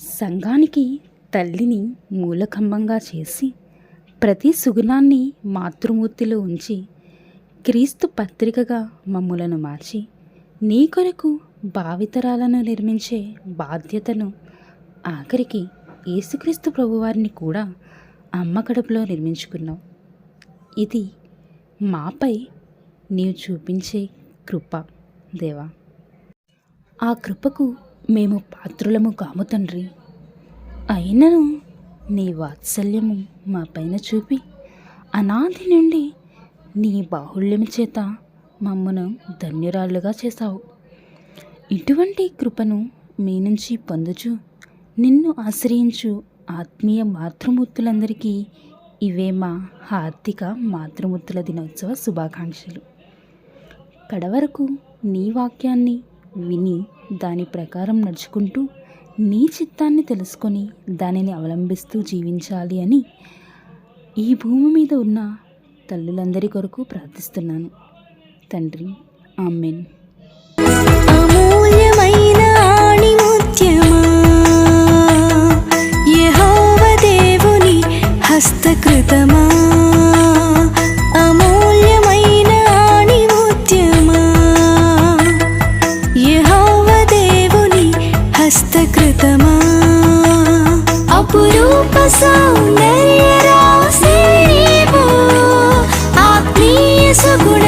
సంఘానికి తల్లిని మూలకంబంగా చేసి ప్రతి సుగుణాన్ని మాతృమూర్తిలో ఉంచి క్రీస్తు పత్రికగా మమ్ములను మార్చి నీ కొరకు భావితరాలను నిర్మించే బాధ్యతను ఆఖరికి యేసుక్రీస్తు ప్రభువారిని కూడా అమ్మ కడుపులో నిర్మించుకున్నావు. ఇది మాపై నీవు చూపించే కృప దేవా. ఆ కృపకు మేము పాత్రులము కాము తండ్రి. అయినను నీ వాత్సల్యము మా పైన చూపి అనాది నుండి నీ బాహుళ్యము చేత మమ్మను ధన్యురాళ్ళుగా చేశావు. ఇటువంటి కృపను మీ నుంచి పొందుచు నిన్ను ఆశ్రయించు ఆత్మీయ మాతృమూర్తులందరికీ ఇవే మా హార్దిక మాతృమూర్తుల దినోత్సవ శుభాకాంక్షలు. కడవరకు నీ వాక్యాన్ని విని దాని ప్రకారం నడుచుకుంటూ నీ చిత్తాన్ని తెలుసుకొని దానిని అవలంబిస్తూ జీవించాలి అని ఈ భూమి మీద ఉన్న తల్లులందరి కొరకు ప్రార్థిస్తున్నాను. తండ్రి ఆమెన్. హస్తకృతమా?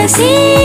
see